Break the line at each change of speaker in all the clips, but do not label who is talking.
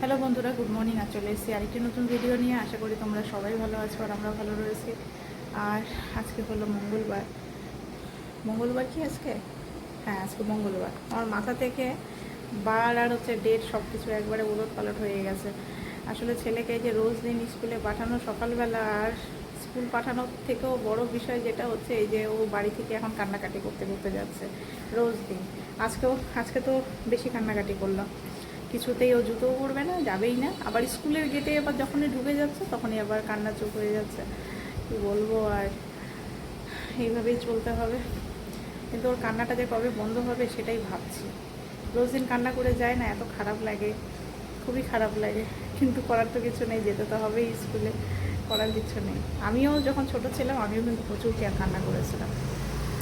Hello বন্ধুরা good morning আর চলে এসেছি আরেকটি নতুন ভিডিও নিয়ে। আশা করি তোমরা সবাই ভালো আছো আর আমরা ভালো রয়েছি। আর আজকে হলো মঙ্গলবার। মঙ্গলবার কি আজকে? হ্যাঁ আজকে মঙ্গলবার। আমার মাথা থেকে বার আর হচ্ছে ডেট সব কিছু একবারে উলট পালট হয়ে গেছে। আসলে ছেলেকে যে রোজ দিন স্কুলে পাঠানো সকালবেলা আর স্কুল পাঠানোর থেকেও বড় বিষয় যেটা হচ্ছে এই যে ও বাড়ি থেকে এখন কান্নাকাটি করতে করতে যাচ্ছে রোজ দিন। আজকেও, আজকে তো বেশি কান্নাকাটি করলাম কিছুতেই ও জুতোও পরবে না, যাবেই না। আবার স্কুলের গেটে আবার যখনই ঢুকে যাচ্ছে, তখনই আবার কান্না চোখ হয়ে যাচ্ছে। কি বলব আর, এইভাবেই চলতে হবে। কিন্তু ওর কান্নাটা যে কবে বন্ধ হবে সেটাই ভাবছি। রোজ দিন কান্না করে যায় না, এত খারাপ লাগে, খুবই খারাপ লাগে। কিন্তু করার তো কিছু নেই, যেতে তো হবেই স্কুলে, করার কিছু নেই। আমিও যখন ছোট ছিলাম, আমিও কিন্তু প্রচুর কান্না করেছিলাম।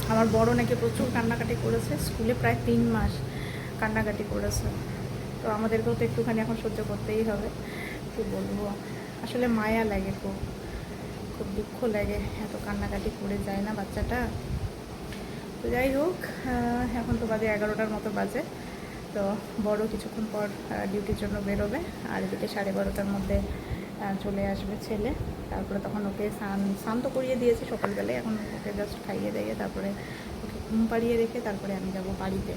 আমার বড় নাকি প্রচুর কান্নাকাটি করেছে, স্কুলে প্রায় তিন মাস কান্নাকাটি করেছে। তো আমাদেরকেও তো একটুখানি এখন সহ্য করতেই হবে। কি বলব? আসলে মায়া লাগে খুব। খুব দুঃখ লাগে। এত কান্নাকাটি করে যায় না বাচ্চাটা। তো যাই হোক এখন তো বাজে এগারোটার মতো বাজে। তো বড় কিছুক্ষণ পর ডিউটির জন্য বেরোবে। আর এদিকে সাড়ে বারোটার মধ্যে চলে আসবে ছেলে। তারপরে তখন ওকে স্নান স্নান তো করিয়ে দিয়েছি সকালবেলায়। এখন ওকে জাস্ট খাইয়ে দিয়ে তারপরে ওকে ঘুম পাড়িয়ে রেখে তারপরে আমি যাব বাড়িতে।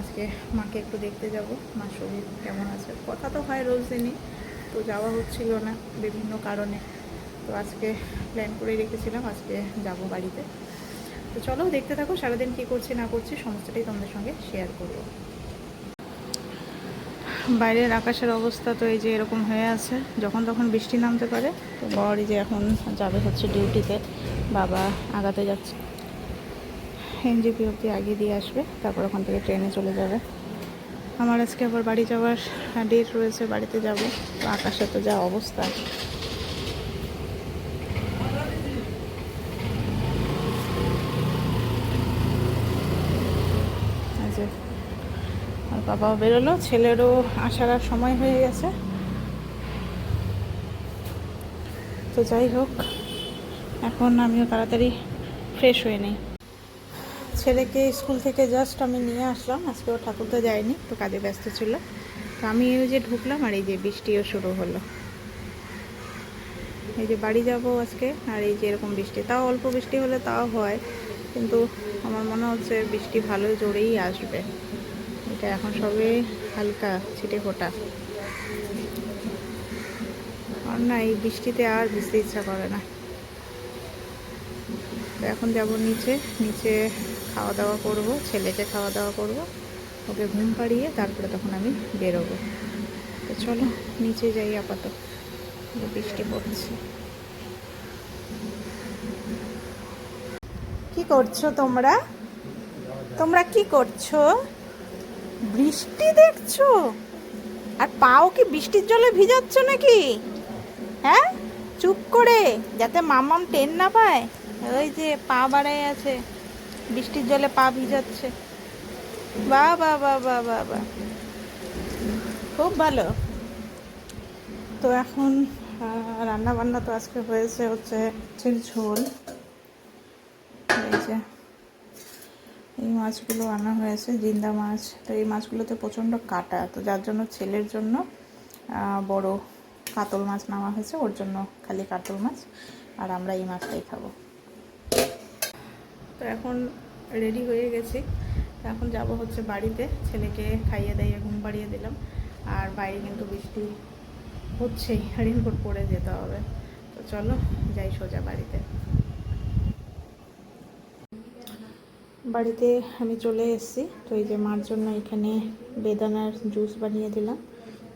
আজকে মাকে একটু দেখতে যাব। মা শরীর কেমন আছে? কথা তো হয় রোজ দিনই, তো যাওয়া হচ্ছিল না বিভিন্ন কারণে। তো আজকে প্ল্যান করে রেখেছিলাম আজকে যাব বাড়িতে। তো চলো দেখতে থাকো সারাদিন কী করছি না করছি, সমস্তটাই তোমাদের সঙ্গে শেয়ার করব। বাইরের আকাশের অবস্থা তো এই যে এরকম হয়ে আছে, যখন তখন বৃষ্টি নামতে পারে। তো বর যে এখন যাবে হচ্ছে ডিউটিতে বাবা আগাতে যাচ্ছে। এনজিপি অব্দি আগিয়ে দিয়ে আসবে, তারপর ওখান থেকে ট্রেনে চলে যাবে। আমার আজকে আবার বাড়ি যাওয়ার ডেট রয়েছে, বাড়িতে যাব। তো আকাশে তো যা অবস্থা। বাবাও বেরোলো, ছেলেরও আসার আর সময় হয়ে গেছে। তো যাই হোক, এখন আমিও তাড়াতাড়ি ফ্রেশ হয়ে নিই। ছেলেকে স্কুল থেকে জাস্ট আমি নিয়ে আসলাম। আজকে ও ঠাকুর তো যায়নি, একটু কাজে ব্যস্ত ছিল। তো আমি এই যে ঢুকলাম আর এই যে বৃষ্টিও শুরু হলো। এই যে বাড়ি যাব আজকে আর এই যে এরকম বৃষ্টি। তাও অল্প বৃষ্টি হলে তাও হয়, কিন্তু আমার মনে হচ্ছে বৃষ্টি ভালো জোরেই আসবে। এটা এখন সবে হালকা ছিটে ফোটা। আর না, এই বৃষ্টিতে আর ভিজতে ইচ্ছা করে না। এখন যাব নিচে নিচে খাওয়া দাওয়া করব, ছেলেকে খাওয়া দাওয়া করব। ওকে ঘুম পাড়িয়ে তারপরে তখন আমি বেরোবো। তো চলো, নিচে যাই আপাতত। বৃষ্টি পড়ছে। কি করছ তোমরা? তোমরা কি করছ? বৃষ্টি দেখছ? আর পাও কি বৃষ্টির জলে ভিজাচ্ছ নাকি? হ্যাঁ? চুপ করে, যাতে মামাম টেন না পায়। ওই যে পা বাড়াই আছে। বৃষ্টির জলে পা ভিজাচ্ছে। বা বা বা বাহ বাহ বাহ খুব ভালো। তো এখন রান্না বান্না তো আজকে হয়েছে হচ্ছে ঝোল এই যে, এই মাছগুলো আনা হয়েছে, জিন্দা মাছ। তো এই মাছগুলোতে প্রচণ্ড কাটা। তো যার জন্য ছেলের জন্য বড় কাতল মাছ নেওয়া হয়েছে, ওর জন্য খালি কাতল মাছ। আর আমরা এই মাছটাই খাব। তো এখন রেডি হয়ে গেছি। এখন যাব হচ্ছে বাড়িতে। ছেলেকে খাইয়ে দাইয়ে ঘুম পাড়িয়ে দিলাম। আর বাইরে কিন্তু বৃষ্টি হচ্ছেই। রেনকোট পরে যেতে হবে। তো চলো, যাই সোজা বাড়িতে। বাড়িতে আমি চলে এসেছি। তো এই যে মার জন্য এখানে বেদানার জুস বানিয়ে দিলাম।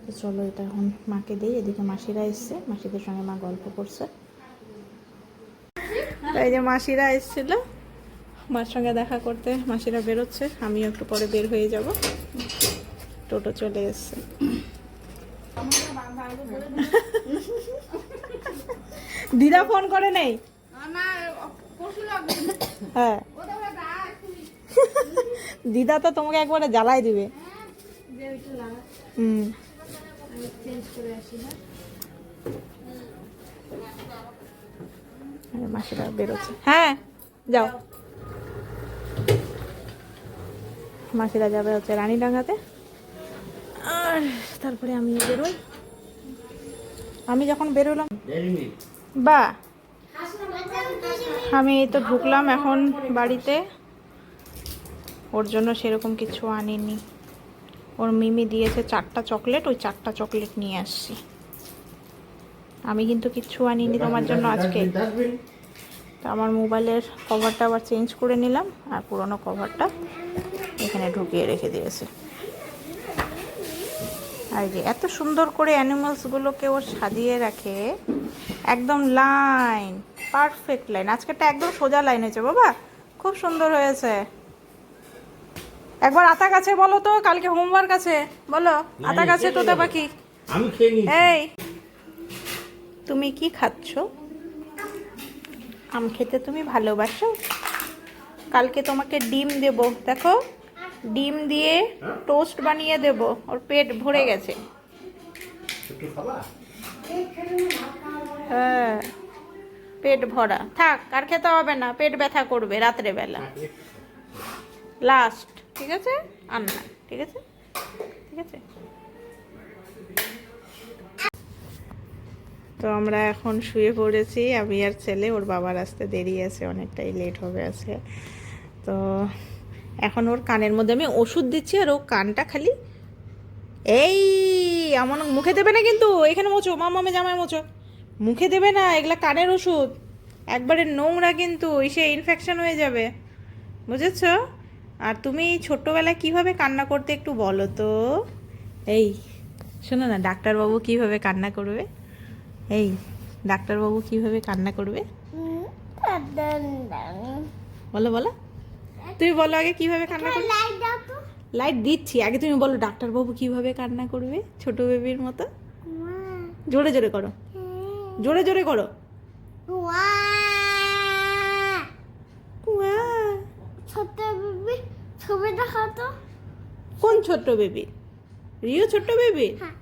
তো চলো এটা এখন মাকে দিই। এদিকে মাসিরা এসছে। মাসিদের সঙ্গে মা গল্প করছে। এই যে মাসিরা এসেছিল। মার সঙ্গে দেখা করতে মাসিরা বেরোচ্ছে, আমিও একটু পরে বের হয়ে যাব। টোটো চলে এসছে। দিদা ফোন করে নেই? হ্যাঁ। দিদা তো তোমাকে একবারে জ্বালাই দিবে। হুম। মাসিরা বেরোচ্ছে। হ্যাঁ যাও। মাসিরা যাবে হচ্ছে রানীডাঙ্গাতে। আর তারপরে আমি বেরোই। আমি যখন বেরোলাম বা, আমি এই তো ঢুকলাম এখন বাড়িতে। ওর জন্য সেরকম কিছু আনিনি। ওর মিমি দিয়েছে চারটা চকলেট, ওই চারটা চকলেট নিয়ে আসছি। আমি কিন্তু কিচ্ছু আনিনি তোমার জন্য আজকে। তো আমার মোবাইলের কভারটা আবার চেঞ্জ করে নিলাম, আর পুরোনো কভারটা এখানে ঢুকিয়ে রেখে দিয়েছে। আর যে এত সুন্দর করে অ্যানিমালসগুলোকে ও সাজিয়ে রাখে একদম লাইন পারফেক্ট লাইন আজকেরটা একদম সোজা লাইন হয়েছে বাবা খুব সুন্দর হয়েছে। একবার আতা কাছে বলো তো কালকে হোমওয়ার্ক আছে। বলো আতা কাছে তোতা পাখি।
আমি খেয়ে নিই
এই। তুমি কি খাচ্ছ? আম খেতে তুমি ভালোবাসো? কালকে তোমাকে ডিম দেব দেখো। ডিম দিয়ে টোস্ট বানিয়ে দেব। ওর পেট ভরে গেছে। হ্যাঁ পেট ভরা। থাক আর খেতে হবে না পেট ব্যথা করবে রাত্রেবেলা। লাস্ট ঠিক আছে? আর না ঠিক আছে? ঠিক আছে? তো আমরা এখন শুয়ে পড়েছি আমি আর ছেলে ওর বাবার আসতে দেরি আছে অনেকটাই লেট হবে আছে তো এখন ওর কানের মধ্যে আমি ওষুধ দিচ্ছি আর ও কানটা খালি এই আমার মুখে দেবে না কিন্তু এখানে মোচো মামামে জামাই মোচো মুখে দেবে না এগুলা কানের ওষুধ। একবারে নোংরা কিন্তু এসে ইনফেকশন হয়ে যাবে। বুঝেছ? আর তুমি ছোট্টবেলায় কীভাবে কান্না করতে একটু বলো তো। এই শোনো না ডাক্তারবাবু কীভাবে কান্না করবে? এই ডাক্তারবাবু কীভাবে কান্না করবে? বলো বলো। তুমি বলো আগে কীভাবে কান্না করবে? লাইট দিচ্ছি। আগে তুমি বলো ডাক্তারবাবু কীভাবে কান্না করবে ছোট বেবির মতো? জোরে জোরে করো। জোরে জোরে করো। উয়া।
ছোট বেবি ছবি দেখাতো
কোন ছোট্ট বেবি রিও ছোট্ট বেবি
হ্যাঁ।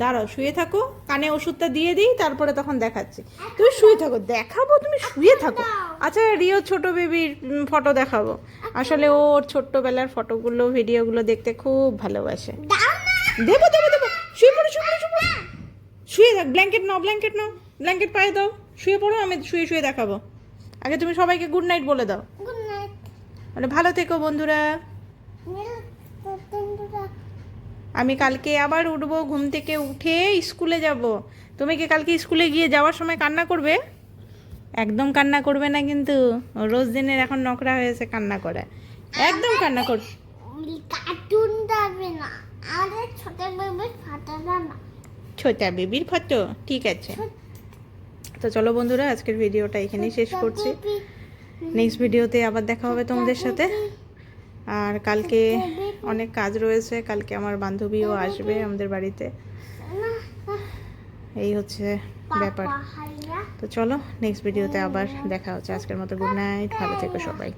দাঁড়াও শুয়ে থাকো কানে ওষুধটা দিয়ে দিই তারপরে তখন দেখাচ্ছি। তুমি শুয়ে থাকো দেখাবো তুমি শুয়ে থাকো। আচ্ছা রিও ছোট বেবির ফটো দেখাবো। আসলে ওর ছোট্টবেলার ফটোগুলো ভিডিওগুলো দেখতে খুব ভালোবাসে। দেবো দেবো দেবো। শুয়ে পড়ো শুয়ে পড়ো শুয়ে পড়ো। শুয়ে থাক ব্ল্যাঙ্কেট নাও ব্ল্যাঙ্কেট নাও। ব্ল্যাঙ্কেট পায়ে দাও। শুয়ে পড়ো আমি শুয়ে শুয়ে দেখাবো। আগে তুমি সবাইকে গুড নাইট বলে দাও।
গুড নাইট
মানে ভালো থেকো বন্ধুরা। আমি কালকে আবার উঠবো ঘুম থেকে উঠে স্কুলে যাব। তুমি কি কালকে স্কুলে গিয়ে যাওয়ার সময় কান্না করবে? একদম কান্না করবে না কিন্তু। রোজ দিনের এখন নকরা হয়েছে কান্না করে। একদম কান্না কর
কার্টুন যাবে না। আরে ছোট বেবি ফাটাবে না
ছোটা বেবির ফটো? ঠিক আছে। তো চলো বন্ধুরা আজকের ভিডিওটা এখানেই শেষ করছি। নেক্সট ভিডিওতে আবার দেখা হবে তোমাদের সাথে। আর কালকে অনেক কাজ রয়েছে, কালকে আমার বান্ধবীও আসবে আমাদের বাড়িতে। এই হচ্ছে ব্যাপার। তো চলো নেক্সট ভিডিওতে আবার দেখা হচ্ছে। আজকের মতো গুড নাইট ভালো থেকো সবাই।